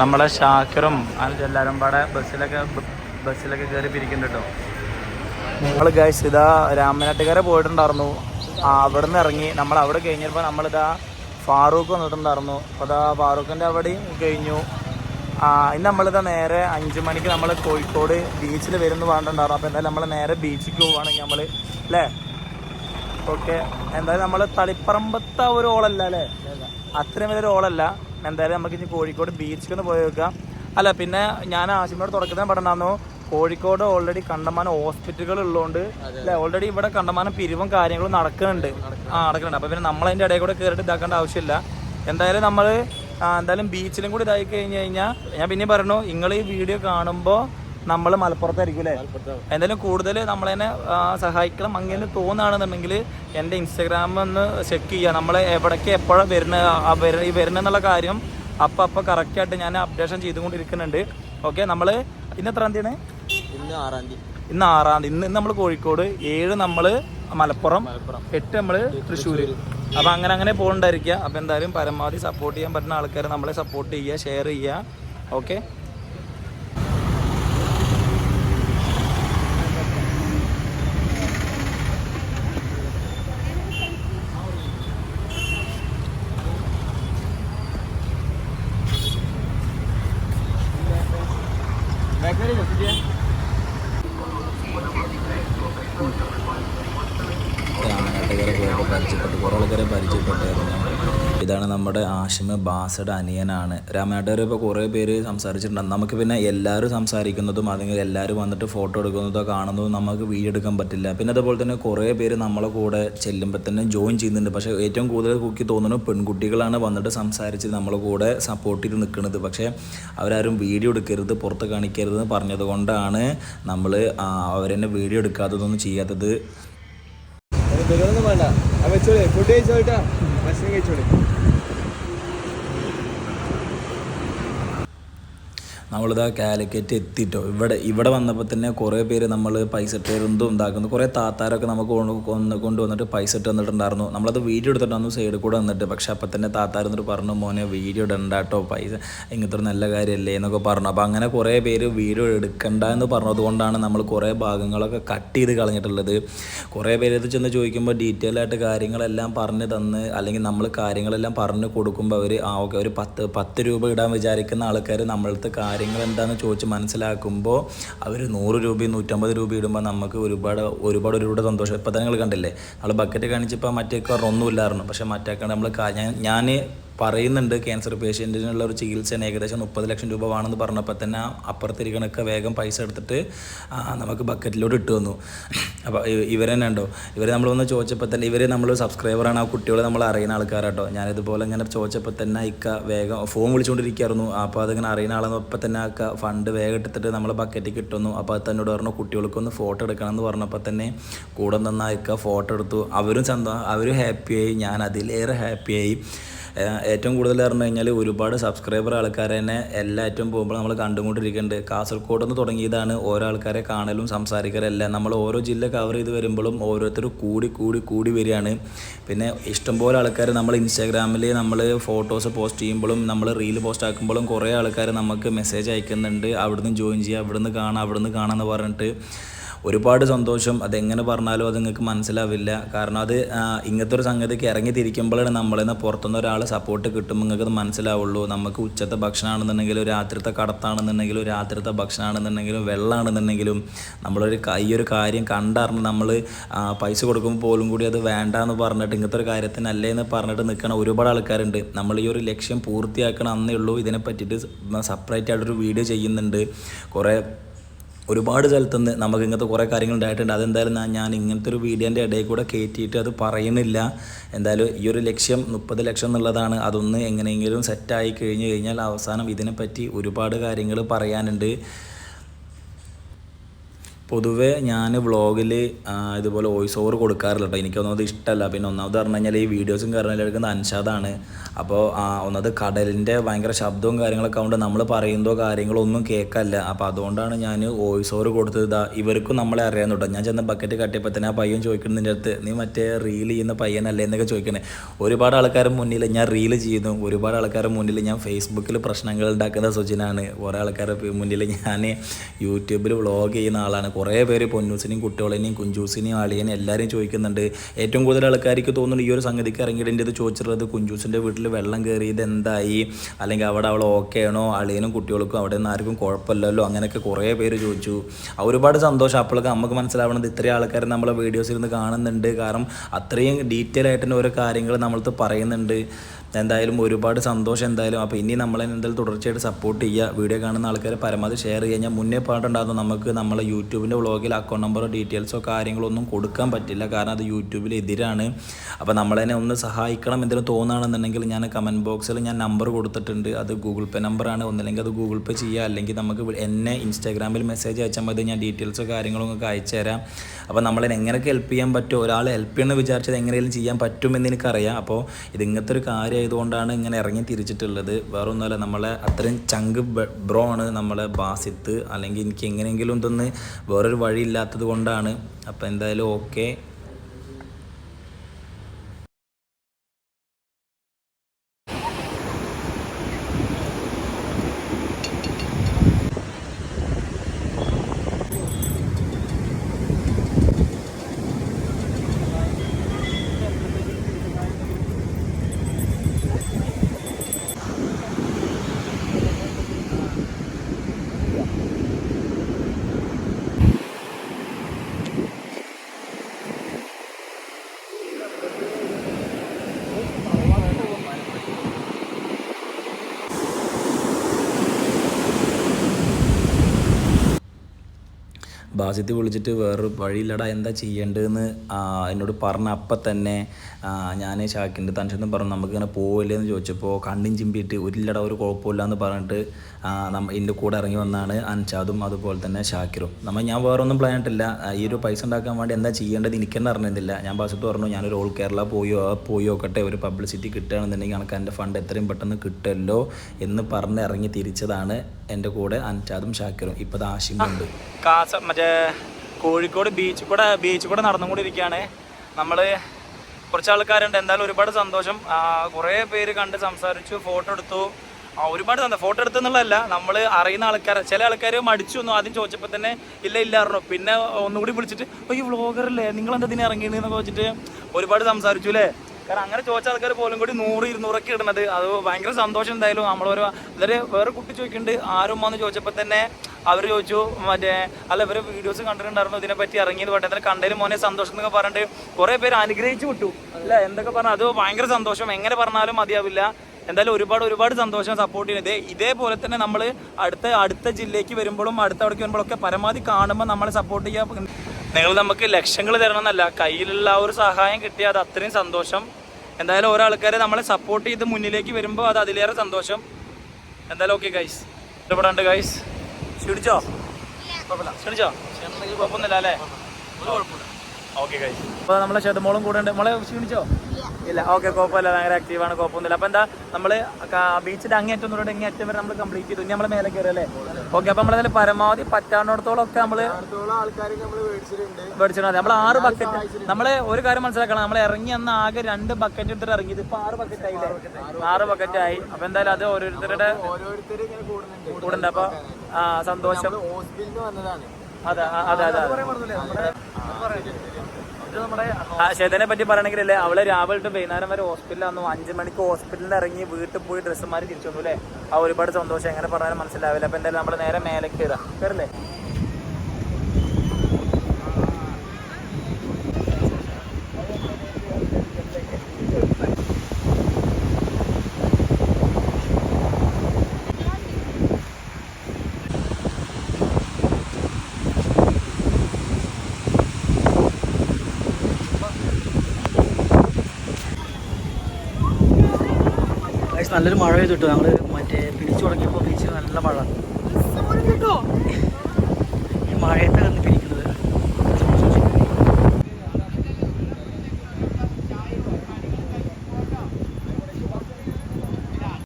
നമ്മളെ ഷാക്കിറും എല്ലാവരും പാടെ ബസ്സിലൊക്കെ ബസ്സിലൊക്കെ കയറി പിരിക്കുന്നുണ്ട്? കേട്ടോ നമ്മൾ ഗൈസ് ഇതാ രാമനാട്ടുകാരെ പോയിട്ടുണ്ടായിരുന്നു. അവിടെ നിന്ന് ഇറങ്ങി. നമ്മൾ അവിടെ കഴിഞ്ഞപ്പോൾ നമ്മളിതാ ഫാറൂഖ് വന്നിട്ടുണ്ടായിരുന്നു. അപ്പോൾ അതാ ഫാറൂഖിന്റെ അവിടെയും കഴിഞ്ഞു. ഇന്ന് നമ്മളിതാ നേരെ അഞ്ച് മണിക്ക് നമ്മൾ കോഴിക്കോട് ബീച്ചിൽ വരുന്നു പറഞ്ഞിട്ടുണ്ടായിരുന്നു. അപ്പോൾ എന്തായാലും നമ്മൾ നേരെ ബീച്ചിലേക്ക് പോവുകയാണെങ്കിൽ നമ്മൾ അല്ലേ ഓക്കെ എന്തായാലും നമ്മൾ തളിപ്പറമ്പത്തെ ഒരു ഓളല്ല അല്ലേ അത്രയും വലിയൊരു ഓളല്ല. എന്തായാലും നമുക്ക് ഇനി കോഴിക്കോട് ബീച്ചിൽ ഒന്ന് പോയി വെക്കാം അല്ല പിന്നെ ഞാൻ ആശിമയോട് തുടക്കത്തിന് പറഞ്ഞായിരുന്നു കോഴിക്കോട് ഓൾറെഡി കണ്ടമാനം ഹോസ്പിറ്റലുകൾ ഉള്ളതുകൊണ്ട് അല്ലെ? ഓൾറെഡി ഇവിടെ കണ്ടമാനം പിരിവും കാര്യങ്ങളും നടക്കുന്നുണ്ട്. ആ നടക്കുന്നുണ്ട്. അപ്പോൾ പിന്നെ നമ്മൾ അതിന്റെ ഇടയിൽ കൂടെ കയറിയിട്ട് ഇതാക്കേണ്ട ആവശ്യമില്ല. എന്തായാലും നമ്മൾ എന്തായാലും ബീച്ചിലും കൂടി ഇതായി കഴിഞ്ഞു കഴിഞ്ഞാൽ ഞാൻ പിന്നെ പറഞ്ഞു നിങ്ങൾ ഈ വീഡിയോ കാണുമ്പോൾ നമ്മൾ മലപ്പുറത്തായിരിക്കും അല്ലേ എന്തായാലും കൂടുതൽ നമ്മളെന്നെ സഹായിക്കണം അങ്ങനെ തോന്നുകയാണെന്നുണ്ടെങ്കിൽ എന്റെ ഇൻസ്റ്റാഗ്രാമിൽ ഒന്ന് ചെക്ക് ചെയ്യുക നമ്മൾ എവിടേക്ക് എപ്പോഴാണ് വരുന്നത് ഈ വരുന്നെന്നുള്ള കാര്യം അപ്പം അപ്പം കറക്റ്റായിട്ട് ഞാൻ അപ്ഡേഷൻ ചെയ്തുകൊണ്ടിരിക്കുന്നുണ്ട്. ഓക്കെ നമ്മൾ ഇന്ന് എത്രാം തീയതിയാണ്? ഇന്ന് ആറാം തീയതി. ഇന്ന് ആറാം തീയതി. ഇന്ന് നമ്മൾ കോഴിക്കോട് ഏഴ് നമ്മൾ മലപ്പുറം എട്ട് നമ്മൾ തൃശ്ശൂർ അപ്പം അങ്ങനെ അങ്ങനെ പോകണ്ടായിരിക്കുക അപ്പം എന്തായാലും പരമാവധി സപ്പോർട്ട് ചെയ്യാൻ പറ്റുന്ന ആൾക്കാർ നമ്മളെ സപ്പോർട്ട് ചെയ്യുക ഷെയർ ചെയ്യുക. Okay Mm-hmm. പരിചയപ്പെട്ടു. കുറേ ആൾക്കാരെ പരിചയപ്പെട്ടായിരുന്നു ഇതാണ് നമ്മുടെ ആഷിമ് ബാസയുടെ അനിയനാണ്. രാമനാട്ടുകാർ ഇപ്പോൾ കുറേ പേര് സംസാരിച്ചിട്ടുണ്ട് നമുക്ക് പിന്നെ എല്ലാവരും സംസാരിക്കുന്നതും അല്ലെങ്കിൽ എല്ലാവരും വന്നിട്ട് ഫോട്ടോ എടുക്കുന്നതോ കാണുന്നതും നമുക്ക് വീഡിയോ എടുക്കാൻ പറ്റില്ല. പിന്നെ അതുപോലെ തന്നെ കുറേ പേര് നമ്മളെ കൂടെ ചെല്ലുമ്പോൾ തന്നെ ജോയിൻ ചെയ്യുന്നുണ്ട്. പക്ഷേ ഏറ്റവും കൂടുതൽ കുക്കി തോന്നുന്നു പെൺകുട്ടികളാണ് വന്നിട്ട് സംസാരിച്ച് നമ്മളെ കൂടെ സപ്പോർട്ട് ചെയ്ത് നിൽക്കുന്നത് പക്ഷേ അവരാരും വീഡിയോ എടുക്കരുത് പുറത്ത് കാണിക്കരുത് പറഞ്ഞത് കൊണ്ടാണ് നമ്മൾ അവരെന്നെ വീഡിയോ എടുക്കാത്തതൊന്നും ചെയ്യാത്തത് ബലൂണൊന്നും വേണ്ട. ആ ഫുഡ് കഴിച്ചോട്ടാ ഭക്ഷണം കഴിച്ചോളി. നമ്മളിതാ കാലിക്കറ്റ് എത്തിയിട്ടോ. ഇവിടെ ഇവിടെ വന്നപ്പോൾ തന്നെ കുറേ പേര് നമ്മൾ പൈസ ഇട്ടും ഇതാക്കുന്നു. കുറേ താത്താരൊക്കെ നമുക്ക് കൊന്ന് കൊണ്ടുവന്നിട്ട് പൈസ ഇട്ട് തന്നിട്ടുണ്ടായിരുന്നു. നമ്മളത് വീഡിയോ എടുത്തിട്ടായിരുന്നു സൈഡിൽ കൂടെ വന്നിട്ട് പക്ഷെ അപ്പം തന്നെ താത്താർ എന്നിട്ട് പറഞ്ഞു മോനെ വീഡിയോ ഇടണ്ടാട്ടോ പൈസ ഇങ്ങനത്തെ ഒരു നല്ല കാര്യമല്ലേ എന്നൊക്കെ പറഞ്ഞു. അപ്പോൾ അങ്ങനെ കുറേ പേര് വീഡിയോ എടുക്കണ്ട എന്ന് പറഞ്ഞതുകൊണ്ടാണ് നമ്മൾ കുറേ ഭാഗങ്ങളൊക്കെ കട്ട് ചെയ്ത് കളഞ്ഞിട്ടുള്ളത്. കുറേ പേര് ഇത് ചെന്ന് ചോദിക്കുമ്പോൾ ഡീറ്റെയിൽ ആയിട്ട് കാര്യങ്ങളെല്ലാം പറഞ്ഞ് തന്ന് അല്ലെങ്കിൽ നമ്മൾ കാര്യങ്ങളെല്ലാം പറഞ്ഞ് കൊടുക്കുമ്പോൾ അവർ ആ ഓക്കെ ഒരു പത്ത് പത്ത് രൂപ ഇടാൻ വിചാരിക്കുന്ന ആൾക്കാർ നമ്മളടുത്ത് കാര്യങ്ങൾ എന്താണെന്ന് ചോദിച്ച് മനസ്സിലാക്കുമ്പോൾ അവർ നൂറ് രൂപയും നൂറ്റമ്പത് രൂപ ഇടുമ്പോൾ നമുക്ക് ഒരുപാട് ഒരുപാട് ഒരുപാട് സന്തോഷം. ഇപ്പം തന്നെ നിങ്ങൾ കണ്ടില്ലേ? നമ്മൾ ബക്കറ്റ് കാണിച്ചപ്പോൾ മറ്റേക്കാർ ഒന്നുമില്ലായിരുന്നു. പക്ഷേ മറ്റേക്കാണ് നമ്മൾ ഞാൻ ഞാൻ പറയുന്നുണ്ട് ക്യാൻസർ പേഷ്യന്റിനുള്ള ഒരു ചികിത്സ ഏകദേശം മുപ്പത് ലക്ഷം രൂപ വേണമെന്ന് പറഞ്ഞപ്പോൾ തന്നെ അപ്പുറത്തിരിക്കണൊക്കെ വേഗം പൈസ എടുത്തിട്ട് നമുക്ക് ബക്കറ്റിലോട്ട് ഇട്ട് വന്നു അപ്പോൾ ഇവർ തന്നെ ഉണ്ടോ? ഇവർ നമ്മൾ വന്ന് ചോദിച്ചപ്പോൾ തന്നെ ഇവർ നമ്മൾ സബ്സ്ക്രൈബറാണ് ആ കുട്ടികളെ നമ്മൾ അറിയുന്ന ആൾക്കാരാട്ടോ ഞാനിതുപോലെ ഇങ്ങനെ ചോദിച്ചപ്പോൾ തന്നെ ഇക്ക വേഗം ഫോൺ വിളിച്ചുകൊണ്ടിരിക്കുകയായിരുന്നു അപ്പോൾ അതിങ്ങനെ അറിയുന്ന ആളെന്ന് അപ്പോൾ തന്നെ ആക്ക ഫണ്ട് വേഗം എടുത്തിട്ട് നമ്മൾ ബക്കറ്റിൽ കിട്ടുന്നു അപ്പോൾ അത് തന്നോട് പറഞ്ഞു കുട്ടികൾക്കൊന്ന് ഫോട്ടോ എടുക്കണം എന്ന് പറഞ്ഞപ്പോൾ തന്നെ കൂടെ നിന്ന ഇക്ക ഫോട്ടോ എടുത്തു. അവരും സന്തോഷം അവരും ഹാപ്പിയായി ഞാൻ അതിലേറെ ഹാപ്പിയായി ഏറ്റവും കൂടുതൽ പറഞ്ഞു കഴിഞ്ഞാൽ ഒരുപാട് സബ്സ്ക്രൈബർ ആൾക്കാരെ തന്നെ എല്ലാറ്റും പോകുമ്പോൾ നമ്മൾ കണ്ടുകൊണ്ടിരിക്കുന്നുണ്ട്. കാസർഗോഡ് നിന്ന് തുടങ്ങിയതാണ് ഓരോ ആൾക്കാരെ കാണലും സംസാരിക്കലും നമ്മൾ ഓരോ ജില്ല കവർ ചെയ്ത് വരുമ്പോഴും ഓരോരുത്തർ കൂടി കൂടി കൂടി വരികയാണ്. പിന്നെ ഇഷ്ടംപോലെ ആൾക്കാർ നമ്മൾ ഇൻസ്റ്റാഗ്രാമിൽ നമ്മൾ ഫോട്ടോസ് പോസ്റ്റ് ചെയ്യുമ്പോഴും നമ്മൾ റീൽ പോസ്റ്റ് ആക്കുമ്പോഴും കുറേ ആൾക്കാർ നമുക്ക് മെസ്സേജ് അയക്കുന്നുണ്ട്. അവിടുന്ന് ജോയിൻ ചെയ്യുക അവിടുന്ന് കാണാം അവിടുന്ന് കാണാമെന്ന് പറഞ്ഞിട്ട്. ഒരുപാട് സന്തോഷം. അതെങ്ങനെ പറഞ്ഞാലും അത് നിങ്ങൾക്ക് മനസ്സിലാവില്ല. കാരണം അത് ഇങ്ങനത്തെ ഒരു സംഗതിക്ക് ഇറങ്ങി തിരിക്കുമ്പോഴാണ് നമ്മളിൽ നിന്ന് പുറത്തുനിന്ന് ഒരാൾ സപ്പോർട്ട് കിട്ടുമ്പോൾ നിങ്ങൾക്ക് അത് മനസ്സിലാവുള്ളൂ. നമുക്ക് ഉച്ചത്തെ ഭക്ഷണമാണെന്നുണ്ടെങ്കിലും രാത്രിത്തെ കടത്താണെന്നുണ്ടെങ്കിലും രാത്രിത്തെ ഭക്ഷണമാണെന്നുണ്ടെങ്കിലും വെള്ളമാണെന്നുണ്ടെങ്കിലും നമ്മളൊരു ഈ ഒരു കാര്യം കണ്ടറിഞ്ഞ് നമ്മൾ പൈസ കൊടുക്കുമ്പോൾ പോലും കൂടി അത് വേണ്ട എന്ന് പറഞ്ഞിട്ട് ഇങ്ങനത്തെ ഒരു കാര്യത്തിന് അല്ലേ എന്ന് പറഞ്ഞിട്ട് നിൽക്കണ ഒരുപാട് ആൾക്കാരുണ്ട്. നമ്മൾ ഈ ഒരു ലക്ഷ്യം പൂർത്തിയാക്കണം അന്നേ ഉള്ളൂ. ഇതിനെ പറ്റിയിട്ട് സെപ്പറേറ്റ് ആയിട്ടൊരു വീഡിയോ ചെയ്യുന്നുണ്ട്. കുറേ ഒരുപാട് സ്ഥലത്തുനിന്ന് നമുക്ക് ഇങ്ങനത്തെ കുറേ കാര്യങ്ങൾ ഉണ്ടായിട്ടുണ്ട്. അതെന്തായാലും ഞാൻ- ഇങ്ങനത്തെ ഒരു വീഡിയോന്റെ ഇടയിൽ കൂടെ കയറ്റിയിട്ട് അത് പറയുന്നില്ല. എന്തായാലും ഈ ഒരു ലക്ഷ്യം മുപ്പത് ലക്ഷം എന്നുള്ളതാണ്. അതൊന്ന് എങ്ങനെയെങ്കിലും സെറ്റായി കഴിഞ്ഞ് കഴിഞ്ഞാൽ അവസാനം ഇതിനെപ്പറ്റി ഒരുപാട് കാര്യങ്ങൾ പറയാനുണ്ട്. പൊതുവേ ഞാൻ വ്ളോഗിൽ ഇതുപോലെ വോയിസ് ഓവർ കൊടുക്കാറില്ല കേട്ടോ എനിക്ക് ഒന്നാമത് ഇഷ്ടമല്ല പിന്നെ ഒന്നാമത് പറഞ്ഞു കഴിഞ്ഞാൽ ഈ വീഡിയോസും കാര്യങ്ങളും എടുക്കുന്ന അൻഷാദാണ്. അപ്പോൾ ഒന്നത് കടലിന്റെ ഭയങ്കര ശബ്ദവും കാര്യങ്ങളൊക്കെ ആയതുകൊണ്ട് നമ്മൾ പറയുന്നതോ കാര്യങ്ങളോ ഒന്നും കേൾക്കല്ല. അപ്പോൾ അതുകൊണ്ടാണ് ഞാൻ വോയിസ് ഓവർ കൊടുത്തത്. ഇവർക്കും നമ്മളെ അറിയാൻ കേട്ടോ ഞാൻ ചെന്ന ബക്കറ്റ് കട്ടിയപ്പോൾ തന്നെ ആ പയ്യൻ ചോദിക്കുന്നതിന്റെ അടുത്ത് നീ മറ്റേ റീൽ ചെയ്യുന്ന പയ്യനല്ലേ? എന്നൊക്കെ ചോദിക്കണേ ഒരുപാട് ആൾക്കാരുടെ മുന്നിൽ ഞാൻ റീൽ ചെയ്യുന്നു. ഒരുപാട് ആൾക്കാരുടെ മുന്നിൽ ഞാൻ ഫേസ്ബുക്കിൽ പ്രശ്നങ്ങൾ ഉണ്ടാക്കുന്ന സുജിനാണ്. കുറേ ആൾക്കാരുടെ മുന്നിൽ ഞാൻ യൂട്യൂബിൽ വ്ളോഗ് ചെയ്യുന്ന ആളാണ്. കുറേ പേര് പൊന്നൂസിനെയും കുട്ടികളെയും കുഞ്ചൂസിനെയും ആളിയനെയും എല്ലാവരെയും ചോദിക്കുന്നുണ്ട്. ഏറ്റവും കൂടുതൽ ആൾക്കാർക്ക് തോന്നുന്നു ഈ ഒരു സംഗതിക്ക് ഇറങ്ങിയിട്ട് ഇത് ചോദിച്ചിട്ടുള്ളത് കുഞ്ചൂസിന്റെ വീട്ടിൽ വെള്ളം കയറി ഇത് എന്തായി അല്ലെങ്കിൽ അവിടെ അവൾ ഓക്കെ ആണോ അളിയനും കുട്ടികൾക്കും അവിടെ നിന്ന് ആർക്കും കുഴപ്പമില്ലല്ലോ? അങ്ങനെയൊക്കെ കുറേ പേര് ചോദിച്ചു. ഒരുപാട് സന്തോഷം. അപ്പോഴൊക്കെ നമുക്ക് മനസ്സിലാവണത് ഇത്രയും ആൾക്കാർ നമ്മളെ വീഡിയോസിൽ നിന്ന് കാണുന്നുണ്ട്. കാരണം അത്രയും ഡീറ്റെയിൽ ആയിട്ട് ഓരോ കാര്യങ്ങൾ നമ്മളത് പറയുന്നുണ്ട്. എന്തായാലും ഒരുപാട് സന്തോഷം എന്തായാലും. അപ്പോൾ ഇനി നമ്മളെ എന്തായാലും തുടർച്ചയായിട്ട് സപ്പോർട്ട് ചെയ്യുക വീഡിയോ കാണുന്ന ആൾക്കാരെ പരമാവധി ഷെയർ ചെയ്യുക. ഞാൻ മുന്നേ പറഞ്ഞിട്ടുണ്ടായിരുന്നു നമുക്ക് നമ്മളെ യൂട്യൂബിന്റെ വ്ളോഗിൽ അക്കൗണ്ട് നമ്പറോ ഡീറ്റെയിൽസോ കാര്യങ്ങളോ ഒന്നും കൊടുക്കാൻ പറ്റില്ല. കാരണം അത് യൂട്യൂബിൽ എതിരാണ്. അപ്പോൾ നമ്മളതിനെ ഒന്ന് സഹായിക്കണം എന്തെങ്കിലും തോന്നുകയാണെന്നുണ്ടെങ്കിൽ ഞാൻ കമന്റ് ബോക്സിൽ ഞാൻ നമ്പർ കൊടുത്തിട്ടുണ്ട്. അത് ഗൂഗിൾ പേ നമ്പറാണ് ഒന്നില്ലെങ്കിൽ അത് ഗൂഗിൾ പേ ചെയ്യുക അല്ലെങ്കിൽ നമുക്ക് എന്നെ ഇൻസ്റ്റാഗ്രാമിൽ മെസ്സേജ് അയച്ചാൽ മതി. ഞാൻ ഡീറ്റെയിൽസോ കാര്യങ്ങളോ നിങ്ങൾക്ക് അയച്ചു തരാം. അപ്പോൾ നമ്മളതിനെ എങ്ങനെയൊക്കെ ഹെൽപ്പ് ചെയ്യാൻ പറ്റുമോ ഒരാൾ ഹെൽപ്പ് ചെയ്യണമെന്ന് വിചാരിച്ചത് എങ്ങനെയും ചെയ്യാൻ പറ്റുമെന്ന് എനിക്കറിയാം. അപ്പോൾ ഇത് ഇങ്ങനത്തെ ഒരു കാര്യമായതുകൊണ്ടാണ് ഇങ്ങനെ ഇറങ്ങി തിരിച്ചിട്ടുള്ളത്. വേറെ ഒന്നുമല്ല നമ്മളെ അത്രയും ചങ്ക് ബ്രോ ആണ് നമ്മളെ ബാസിത്ത്. അല്ലെങ്കിൽ എനിക്ക് എങ്ങനെയെങ്കിലും ഇതൊന്ന് വേറൊരു വഴിയില്ലാത്തത് കൊണ്ടാണ്. അപ്പോൾ എന്തായാലും ഓക്കെ ബാസിത്ത് വിളിച്ചിട്ട് വേറൊരു വഴിയില്ലടാ എന്താ ചെയ്യേണ്ടതെന്ന് എന്നോട് പറഞ്ഞ അപ്പം തന്നെ ഞാൻ ഷാക്കിന്റെ തൻഷനും പറഞ്ഞു നമുക്കിങ്ങനെ പോവില്ലേ എന്ന് ചോദിച്ചപ്പോൾ കണ്ണും ചിമ്പിയിട്ട് ഒരില്ലടാ ഒരു കുഴപ്പമില്ല എന്ന് പറഞ്ഞിട്ട് എന്റെ കൂടെ ഇറങ്ങി വന്നാണ് അൻഷാദും അതുപോലെ തന്നെ ഷാക്കിറും. നമ്മൾ ഞാൻ വേറെ ഒന്നും പ്ലാൻ ഇട്ടില്ല ഈ ഒരു പൈസ ഉണ്ടാക്കാൻ വേണ്ടി എന്താ ചെയ്യേണ്ടത് എനിക്കെന്നെ അറിഞ്ഞിരുന്നില്ല ഞാൻ ബാസിത്ത് പറഞ്ഞു ഞാനൊരു ഓൾ കേരള പോയോ പോയി നോക്കട്ടെ ഒരു പബ്ലിസിറ്റി കിട്ടുകയാണെന്നുണ്ടെങ്കിൽ എനിക്ക് എന്റെ ഫണ്ട് എത്രയും പെട്ടെന്ന് കിട്ടുമല്ലോ എന്ന് പറഞ്ഞ് ഇറങ്ങി തിരിച്ചതാണ് എന്റെ കൂടെ അൻഷാദും ഷാക്കിറും. ഇപ്പോൾ ആശിമുണ്ട് കാസ മറ്റേ കോഴിക്കോട് ബീച്ച് കൂടെ ബീച്ച് കൂടെ നടന്നുകൊണ്ടിരിക്കുകയാണ്. നമ്മൾ കുറച്ച് ആൾക്കാരുണ്ട്. എന്തായാലും ഒരുപാട് സന്തോഷം. കുറേ പേര് കണ്ട് സംസാരിച്ചു ഫോട്ടോ എടുത്തു. ഒരുപാട് സന്തോഷം. ഫോട്ടോ എടുത്തു എന്നുള്ളതല്ല നമ്മൾ അറിയുന്ന ആൾക്കാർ ചില ആൾക്കാർ മടിച്ചു ഒന്നും ആദ്യം ചോദിച്ചപ്പോൾ തന്നെ ഇല്ല ഇല്ലായിരുന്നു പിന്നെ ഒന്നുകൂടി വിളിച്ചിട്ട് ഈ വ്ളോഗറല്ലേ നിങ്ങൾ എന്താ ഇതിനെ ഇറങ്ങിയെന്നൊക്കെ ചോദിച്ചിട്ട് ഒരുപാട് സംസാരിച്ചു അല്ലേ? കാരണം അങ്ങനെ ചോദിച്ച ആൾക്കാർ പോലും കൂടി നൂറ് ഇരുന്നൂറൊക്കെ ഇടുന്നത്. അത് ഭയങ്കര സന്തോഷം എന്തായാലും നമ്മളൊരു ഇവർ വേറെ കുട്ടി ചോദിക്കുന്നുണ്ട് ആരും വന്ന് ചോദിച്ചപ്പോൾ തന്നെ അവർ ചോദിച്ചു മറ്റേ അല്ല ഇവരെ വീഡിയോസ് കണ്ടിട്ടുണ്ടായിരുന്നു ഇതിനെ പറ്റി ഇറങ്ങിയത് പറ്റേ. എന്നാൽ മോനെ സന്തോഷം എന്നൊക്കെ പറഞ്ഞിട്ട് കുറേ പേര് അനുഗ്രഹിച്ചു വിട്ടു. അല്ല എന്തൊക്കെ പറഞ്ഞാൽ അത് ഭയങ്കര സന്തോഷം. എങ്ങനെ പറഞ്ഞാലും മതിയാവില്ല. എന്തായാലും ഒരുപാട് ഒരുപാട് സന്തോഷം സപ്പോർട്ട് ചെയ്യുന്നത് ഇതേ ഇതേപോലെ തന്നെ നമ്മൾ അടുത്ത അടുത്ത ജില്ലയ്ക്ക് വരുമ്പോഴും അടുത്ത അവിടേക്ക് വരുമ്പോഴൊക്കെ പരമാവധി കാണുമ്പോൾ നമ്മളെ സപ്പോർട്ട് ചെയ്യുക നിങ്ങൾ നമുക്ക് ലക്ഷങ്ങൾ തരണം എന്നല്ല കയ്യിലുള്ള ഒരു സഹായം കിട്ടിയാൽ അത് അത്രയും സന്തോഷം. എന്തായാലും ഓരോ ആൾക്കാരെ നമ്മളെ സപ്പോർട്ട് ചെയ്ത് മുന്നിലേക്ക് വരുമ്പോൾ അത് അതിലേറെ സന്തോഷം. എന്തായാലും ഓക്കെ ഗൈസ് ഇഷ്ടപ്പെടാണ്ട് ഗൈസ് ക്ഷീണിച്ചോ ക്ഷണിച്ചോ? ക്ഷീണിച്ചെങ്കിൽ കുഴപ്പമൊന്നുമില്ല അല്ലേ? ഓക്കെ കഴിച്ചു അപ്പോൾ നമ്മളെ ഷെഡ്മോളും കൂടെ ഉണ്ട്. മോളെ ക്ഷീണിച്ചോ? ഇല്ല ഓക്കെ കുഴപ്പമില്ല. ഭയങ്കര ആക്റ്റീവാണ് കുഴപ്പമൊന്നുമില്ല. അപ്പോൾ എന്താ നമ്മൾ ബീച്ചിന്റെ അങ്ങേറ്റം തൊട്ട് ഇങ്ങേറ്റം വരെ നമ്മൾ കംപ്ലീറ്റ് ചെയ്തു. ഇനി നമ്മൾ മേലെ കയറി അല്ലേ? ഓക്കെ അപ്പോൾ നമ്മളതിൽ പരമാവധി പറ്റാവുന്നിടത്തോളം ഒക്കെ നമ്മൾ മേടിച്ചിട്ടുണ്ട്. നമ്മൾ ആറ് ബക്കറ്റ് നമ്മൾ ഒരു കാര്യം മനസ്സിലാക്കണം. നമ്മൾ ഇറങ്ങി അന്ന് ആകെ രണ്ട് ബക്കറ്റ് എടുത്തിട്ട് ഇറങ്ങിയത് ഇപ്പൊ ആറ് ബക്കറ്റ് ആയില്ലേ? ആറ് ബക്കറ്റ് ആയി. അപ്പൊ എന്തായാലും അത് ഓരോരുത്തരുടെ കൂടുന്നുണ്ട്. അപ്പൊ ആ സന്തോഷം. ചേതനെ പറ്റി പറയണെങ്കിലല്ലേ അവളെ രാവിലെ വൈകുന്നേരം വരെ ഹോസ്പിറ്റലിൽ വന്നു. അഞ്ചു മണിക്ക് ഹോസ്പിറ്റലിൽ ഇറങ്ങി വീട്ടിൽ പോയി ഡ്രസ്സുമാര് തിരിച്ചു വന്നു അല്ലേ? ആ ഒരുപാട് സന്തോഷം. എങ്ങനെ പറഞ്ഞാലും മനസ്സിലാവില്ല. അപ്പൊ എന്തായാലും നമ്മൾ നേരെ മേലേക്ക് കയറാം കയറില്ലേ ഗൈസ് നല്ലൊരു മഴ പെയ്തിട്ടു? ഞങ്ങൾ മറ്റേ ബീച്ച് തുടങ്ങിയപ്പോൾ ബീച്ചിൽ നല്ല മഴ. ഈ മഴയത്ത്